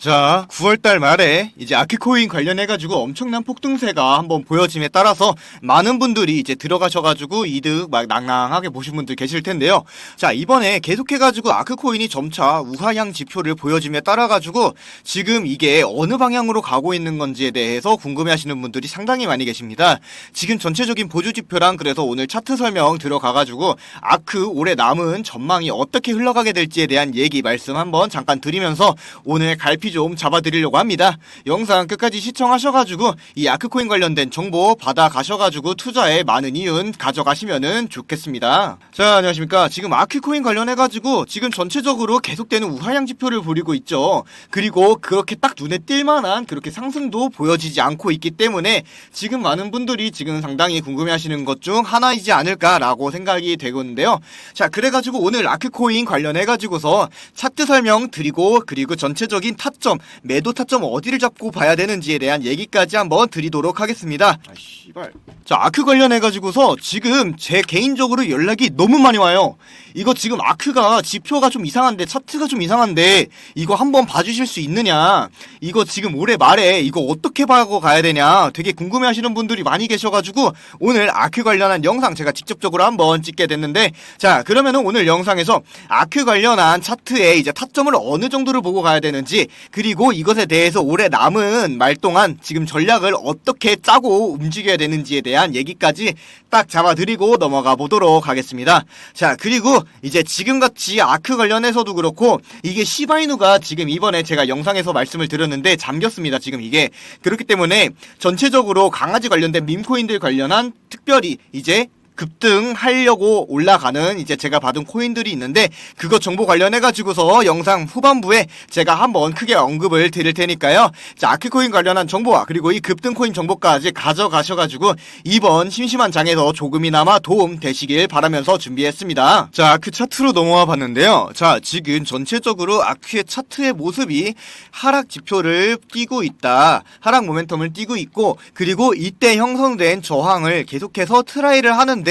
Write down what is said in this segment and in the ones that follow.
자, 9월달 말에 이제 아키코인 관련해가지고 엄청난 폭등세가 한번 보여짐에 따라서 많은 분들이 이제 들어가셔가지고 이득 막 낭낭하게 보신 분들 계실 텐데요. 자, 이번에 계속해가지고 아크코인이 점차 우하향 지표를 보여짐에 따라가지고 지금 이게 어느 방향으로 가고 있는 건지에 대해서 궁금해 하시는 분들이 상당히 많이 계십니다. 지금 전체적인 보조 지표랑 그래서 오늘 차트 설명 들어가가지고 아크 올해 남은 전망이 어떻게 흘러가게 될지에 대한 얘기 말씀 한번 잠깐 드리면서 오늘 갈피 좀 잡아드리려고 합니다. 영상 끝까지 시청하셔가지고 이 아크코인 관련된 정보 받아 가셔가지고 투자에 많은 이윤 가져가시면은 좋겠습니다. 자 안녕하십니까. 지금 아크코인 관련해가지고 지금 전체적으로 계속되는 우하향 지표를 보이고 있죠. 그리고 그렇게 딱 눈에 띌만한 그렇게 상승도 보여지지 않고 있기 때문에 지금 많은 분들이 지금 상당히 궁금해하시는 것 중 하나이지 않을까라고 생각이 되고있는데요. 자 그래가지고 오늘 아크코인 관련해가지고서 차트 설명 드리고 그리고 전체적인 타점 매도 타점 어디를 잡고 봐야 되는지에 대한 얘기까지 한번 드리도록 하겠습니다. 아 씨발. 자 아크 관련해가지고서 지금 제 개인적으로 연락이 너무 많이 와요. 이거 지금 아크가 지표가 좀 이상한데 차트가 좀 이상한데 이거 한번 봐주실 수 있느냐? 이거 지금 올해 말에 이거 어떻게 봐고 가야 되냐? 되게 궁금해 하시는 분들이 많이 계셔가지고 오늘 아크 관련한 영상 제가 직접적으로 한번 찍게 됐는데 자 그러면은 오늘 영상에서 아크 관련한 차트에 이제 타점을 어느 정도를 보고 가야 되는지 그리고 이것에 대해서 올해 남은 말 동안 지금 전략을 어떻게 짜고 움직여야 되는지에 대한 얘기까지 딱 잡아드리고 넘어가 보도록 하겠습니다. 자 그리고 이제 지금같이 아크 관련해서도 그렇고 이게 시바이누가 지금 이번에 제가 영상에서 말씀을 드렸는데 잠겼습니다. 지금 이게 그렇기 때문에 전체적으로 강아지 관련된 밈코인들 관련한 특별히 이제 급등하려고 올라가는 이제 제가 받은 코인들이 있는데 그거 정보 관련해 가지고서 영상 후반부에 제가 한번 크게 언급을 드릴 테니까요. 자, 아크코인 관련한 정보와 그리고 이 급등 코인 정보까지 가져가셔 가지고 이번 심심한 장에서 조금이나마 도움 되시길 바라면서 준비했습니다. 자, 아크 차트로 넘어와 봤는데요. 자, 지금 전체적으로 아크의 차트의 모습이 하락 지표를 띄고 있다. 하락 모멘텀을 띄고 있고 그리고 이때 형성된 저항을 계속해서 트라이를 하는데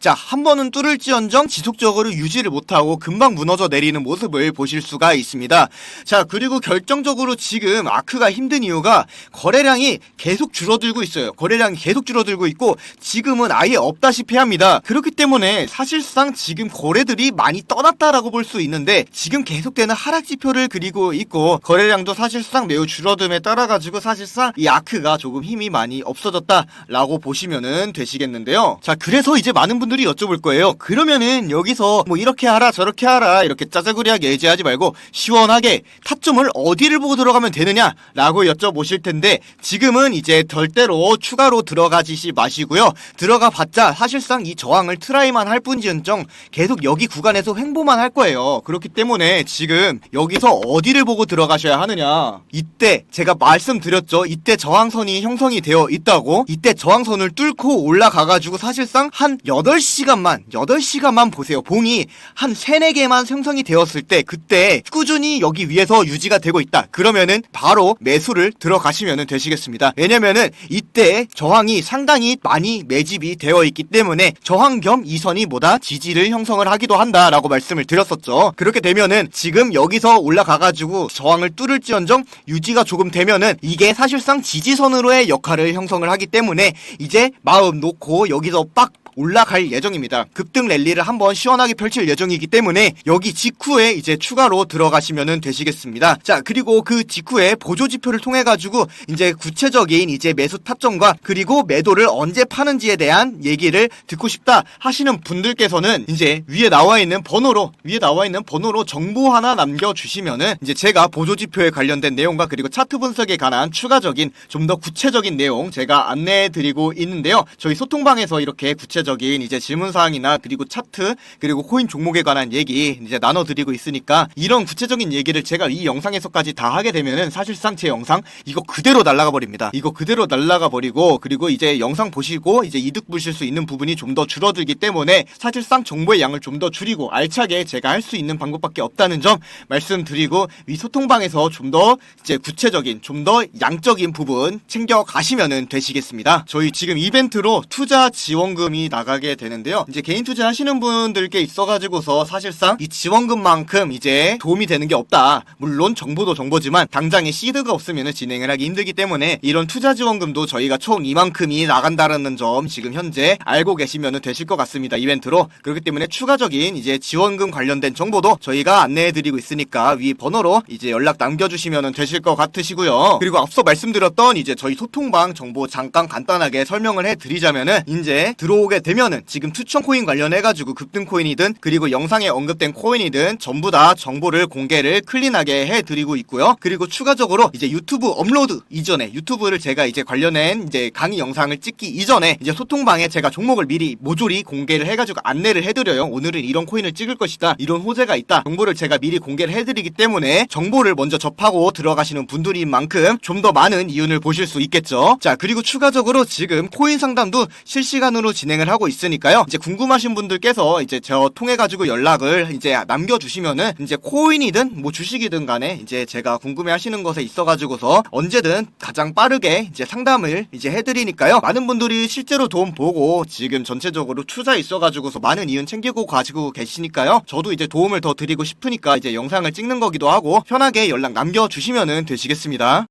자, 한 번은 뚫을지언정 지속적으로 유지를 못하고 금방 무너져 내리는 모습을 보실 수가 있습니다. 자, 그리고 결정적으로 지금 아크가 힘든 이유가 거래량이 계속 줄어들고 있어요. 거래량이 계속 줄어들고 있고 지금은 아예 없다시피 합니다. 그렇기 때문에 사실상 지금 거래들이 많이 떠났다라고 볼 수 있는데 지금 계속되는 하락 지표를 그리고 있고 거래량도 사실상 매우 줄어듦에 따라 가지고 사실상 이 아크가 조금 힘이 많이 없어졌다라고 보시면은 되시겠는데요. 자, 그래서 이제 많은 분들이 여쭤볼 거예요. 그러면은 여기서 뭐 이렇게 하라 저렇게 하라 이렇게 짜자구리하게 예지하지 말고 시원하게 타점을 어디를 보고 들어가면 되느냐라고 여쭤보실 텐데 지금은 이제 절대로 추가로 들어가지시 마시고요. 들어가 봤자 사실상 이 저항을 트라이만 할 뿐지언정 계속 여기 구간에서 횡보만 할 거예요. 그렇기 때문에 지금 여기서 어디를 보고 들어가셔야 하느냐. 이때 제가 말씀드렸죠. 이때 저항선이 형성이 되어 있다고. 이때 저항선을 뚫고 올라가가지고 사실상 한 8시간만, 8시간만 보세요. 봉이 한 3, 4개만 생성이 되었을 때 그때 꾸준히 여기 위에서 유지가 되고 있다. 그러면은 바로 매수를 들어가시면 되시겠습니다. 왜냐면은 이때 저항이 상당히 많이 매집이 되어 있기 때문에 저항 겸 이선이 뭐다 지지를 형성을 하기도 한다라고 말씀을 드렸었죠. 그렇게 되면은 지금 여기서 올라가가지고 저항을 뚫을지언정 유지가 조금 되면은 이게 사실상 지지선으로의 역할을 형성을 하기 때문에 이제 마음 놓고 여기서 빡 올라갈 예정입니다. 급등 랠리를 한번 시원하게 펼칠 예정이기 때문에 여기 직후에 이제 추가로 들어가시면 되시겠습니다. 자, 그리고 그 직후에 보조 지표를 통해 가지고 이제 구체적인 이제 매수 타점과 그리고 매도를 언제 파는지에 대한 얘기를 듣고 싶다 하시는 분들께서는 이제 위에 나와 있는 번호로 위에 나와 있는 번호로 정보 하나 남겨 주시면은 이제 제가 보조 지표에 관련된 내용과 그리고 차트 분석에 관한 추가적인 좀 더 구체적인 내용 제가 안내해 드리고 있는데요. 저희 소통방에서 이렇게 구체적 인 이제 질문 사항이나 그리고 차트 그리고 코인 종목에 관한 얘기 이제 나눠 드리고 있으니까 이런 구체적인 얘기를 제가 이 영상에서까지 다 하게 되면은 사실상 제 영상 이거 그대로 날라가 버립니다. 이거 그대로 날라가 버리고 그리고 이제 영상 보시고 이제 이득 보실 수 있는 부분이 좀 더 줄어들기 때문에 사실상 정보의 양을 좀 더 줄이고 알차게 제가 할 수 있는 방법밖에 없다는 점 말씀드리고 위 소통방에서 좀 더 이제 구체적인 좀 더 양적인 부분 챙겨 가시면은 되시겠습니다. 저희 지금 이벤트로 투자 지원금이 나 가게 되는데요. 이제 개인 투자하시는 분들께 있어가지고서 사실상 이 지원금만큼 이제 도움이 되는 게 없다. 물론 정보도 정보지만 당장에 시드가 없으면 진행을 하기 힘들기 때문에 이런 투자 지원금도 저희가 총 이만큼이 나간다라는 점 지금 현재 알고 계시면 되실 것 같습니다. 이벤트로. 그렇기 때문에 추가적인 이제 지원금 관련된 정보도 저희가 안내해드리고 있으니까 위 번호로 이제 연락 남겨주시면 되실 것 같으시고요. 그리고 앞서 말씀드렸던 이제 저희 소통방 정보 잠깐 간단하게 설명을 해드리자면은 이제 들어오게 되 면은 지금 투천 코인 관련해가지고 급등 코인이든 그리고 영상에 언급된 코인이든 전부 다 정보를 공개를 클린하게 해드리고 있고요. 그리고 추가적으로 이제 유튜브 업로드 이전에 유튜브를 제가 이제 관련된 이제 강의 영상을 찍기 이전에 이제 소통방에 제가 종목을 미리 모조리 공개를 해가지고 안내를 해드려요. 오늘은 이런 코인을 찍을 것이다. 이런 호재가 있다. 정보를 제가 미리 공개를 해드리기 때문에 정보를 먼저 접하고 들어가시는 분들인 만큼 좀 더 많은 이윤을 보실 수 있겠죠. 자, 그리고 추가적으로 지금 코인 상담도 실시간으로 진행을 하고 있으니까요. 이제 궁금하신 분들께서 이제 저 통해 가지고 연락을 이제 남겨주시면은 이제 코인이든 뭐 주식이든 간에 이제 제가 궁금해 하시는 것에 있어 가지고서 언제든 가장 빠르게 이제 상담을 이제 해드리니까요. 많은 분들이 실제로 도움 보고 지금 전체적으로 투자 있어 가지고서 많은 이윤 챙기고 가지고 계시니까요. 저도 이제 도움을 더 드리고 싶으니까 이제 영상을 찍는 거기도 하고 편하게 연락 남겨주시면은 되시겠습니다.